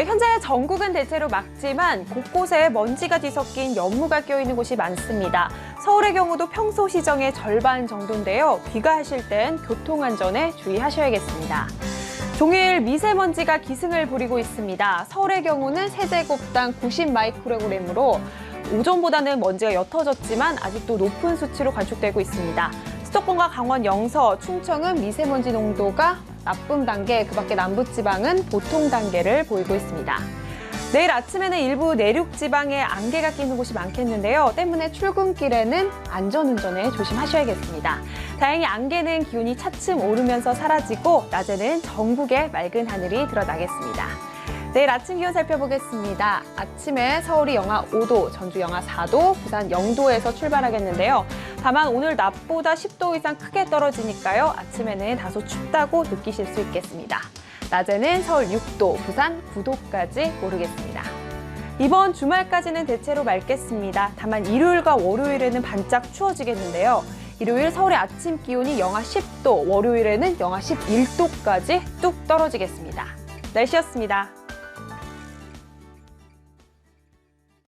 네, 현재 전국은 대체로 맑지만 곳곳에 먼지가 뒤섞인 연무가 껴있는 곳이 많습니다. 서울의 경우도 평소 시정의 절반 정도인데요. 귀가하실 땐 교통안전에 주의하셔야겠습니다. 종일 미세먼지가 기승을 부리고 있습니다. 서울의 경우는 세제곱당 90 마이크로그램으로 오전보다는 먼지가 옅어졌지만 아직도 높은 수치로 관측되고 있습니다. 수도권과 강원 영서, 충청은 미세먼지 농도가 나쁨 단계, 그 밖에 남부지방은 보통 단계를 보이고 있습니다. 내일 아침에는 일부 내륙 지방에 안개가 끼는 곳이 많겠는데요. 때문에 출근길에는 안전운전에 조심하셔야겠습니다. 다행히 안개는 기온이 차츰 오르면서 사라지고 낮에는 전국에 맑은 하늘이 드러나겠습니다. 내일 아침 기온 살펴보겠습니다. 아침에 서울이 영하 5도, 전주 영하 4도, 부산 0도에서 출발하겠는데요. 다만 오늘 낮보다 10도 이상 크게 떨어지니까요. 아침에는 다소 춥다고 느끼실 수 있겠습니다. 낮에는 서울 6도, 부산 9도까지 오르겠습니다. 이번 주말까지는 대체로 맑겠습니다. 다만 일요일과 월요일에는 반짝 추워지겠는데요. 일요일 서울의 아침 기온이 영하 10도, 월요일에는 영하 11도까지 뚝 떨어지겠습니다. 날씨였습니다.